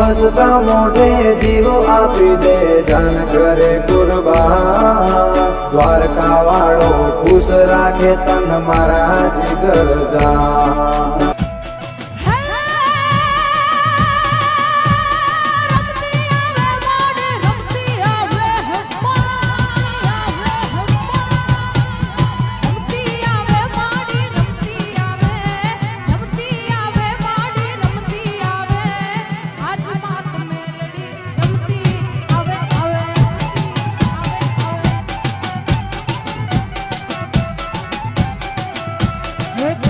હસતા મોઢે જીવો આપી દે, ધન કરે કુરબા દ્વારકા વાળો ખુશ રાખે તન મારા જીગર જા hit